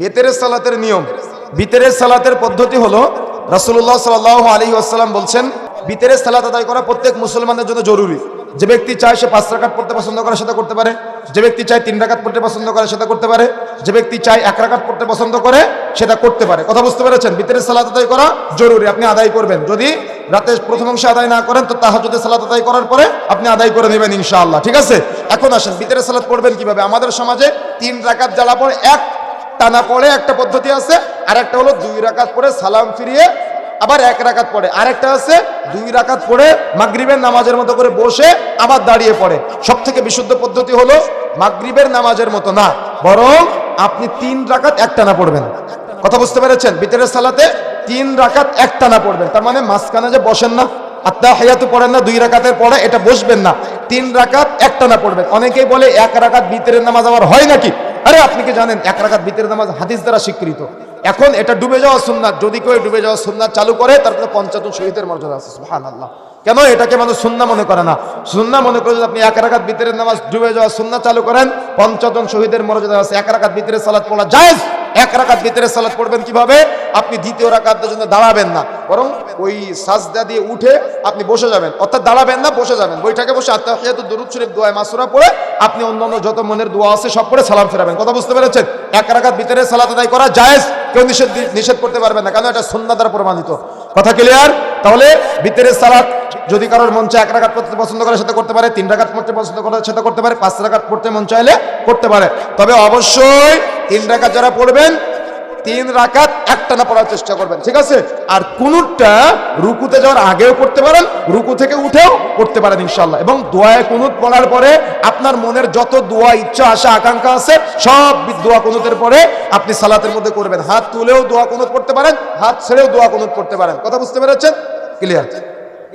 বেতেরের সালাতের নিয়ম। বিতেরের সালাতের পদ্ধতি হলো, রাসূলুল্লাহ সাল্লাল্লাহু আলাইহি ওয়াসাল্লাম বলছেন বিতেরের সালাত আদায় করা প্রত্যেক মুসলমানের জন্য জরুরি। যে ব্যক্তি চায় সে পাঁচ রাকাত পড়তে পছন্দ করে সেটা করতে পারে। যে ব্যক্তি চায় তিন রাকাত পড়তে পছন্দ করে সেটা করতে পারে। যে ব্যক্তি চায় এক রাকাত পড়তে পছন্দ করে সেটা করতে পারে। কথা বুঝতে পেরেছেন? বিতেরের সালাত আদায় করা জরুরি, আপনি আদায় করবেন। যদি রাতে প্রথম অংশে আদায় না করেন, তো তাহাজুদের সালাত আদায় করার পরে আপনি আদায় করে নেবেন ইনশাআল্লাহ। ঠিক আছে? এখন আসেন বিতেরের সালাত পড়বেন কীভাবে? আমাদের সমাজে তিন রাকাত জ্বালা পড়ে, এক টানা পড়ে একটা পদ্ধতি আছে আর একটা হলো দুই রাকাত পড়ে সালাম ফিরিয়ে, আবার এক রাকাত পড়ে। আরেকটা আছে, দুই রাকাত পড়ে মাগরিবের নামাজের মতো করে বসে আবার দাঁড়িয়ে পড়ে। সব থেকে বিশুদ্ধ পদ্ধতি হলো মাগরিবের নামাজের মতো না, বরং আপনি তিন রাকাত একটানা পড়বেন। কথা বুঝতে পেরেছেন? বিতরের সালাতে তিন রাকাত একটানা পড়বেন। তার মানে মাঝখানে যে বসেন না আত্মা হায়াতু পড়েন না, দুই রাকাতের পড়ে এটা বসবেন না। তিন রাকাত একটানা পড়বেন। অনেকেই বলে এক রাকাত বিতরের নামাজ আবার হয় নাকি? আরে আপনি কি জানেন, এক রাকাত বিতরের নামাজ হাদিস দ্বারা স্বীকৃত। এখন এটা ডুবে যাওয়া সুন্নাত। যদি কেউ ডুবে যাওয়া সুন্নাত চালু করে তারপরে পঞ্চায়েত শহীদের মর্যাদা আছে সুহান আল্লাহ কেন? এটাকে মানুষ সুন্না মনে করে না। সুন্না মনে করে যদি আপনি এক রাকাত বিতরের নামাজ ডুবে যাওয়া সুন্না চালু করেন, পঞ্চাজন শহীদের মর্যাদা আছে। এক রাকাত বিতরের সালাদ পড়া যায় এক রাকাত ভিতরে সালাদ পড়বেন কীভাবে? আপনি দ্বিতীয় রাকাতের জন্য দাঁড়াবেন না। বরং ওই সাজদা দিয়ে উঠে আপনি বসে যাবেন। অর্থাৎ দাঁড়াবেন না, বসে যাবেন। বইটাকে বসে আত্মাহিয়াতু দুরুদ শরীফ, দোয়া, মাসুরা পড়ে আপনি অন্যান্য যত মনের দোয়া আছে সব পড়ে সালাম ফেরাবেন। কথা বুঝতে পেরেছেন? এক রাকাত ভিতরে সালাত আদায় করা জায়েজ। কেউ নিষেধ নিষেধ করতে পারবে না। কেন? এটা সুন্নাহ দ্বারা প্রমাণিত। কথা ক্লিয়ার তাহলে ভিতরে সালাত যদি কারোর মন চায় এক রাকাত পড়তে পছন্দ করে, সেটা করতে পারে। তিন রাকাত পড়তে পছন্দ করে, সেটা করতে পারে। পাঁচ রাকাত পড়তে মন চাইলে করতে পারে। তবে অবশ্যই তিন রাকাত যারা পড়বেন, তিন রাকাত একটানা পড়ার চেষ্টা করবেন, ঠিক আছে? আর কুনুটটা রুকুতে যাওয়ার আগেও করতে পারেন, রুকু থেকে উঠেও করতে পারেন ইনশাল্লাহ এবং দোয়ায় কুনুত পড়ার পরে আপনার মনের যত দোয়া ইচ্ছা, আশা, আকাঙ্ক্ষা আছে, সব দোয়া কুনুতের পরে আপনি সালাতের মধ্যে করবেন। হাত তুলেও দোয়া কুনুত করতে পারেন, হাত ছেড়েও দোয়া কুনুত করতে পারেন। কথা বুঝতে পেরেছেন? ক্লিয়ার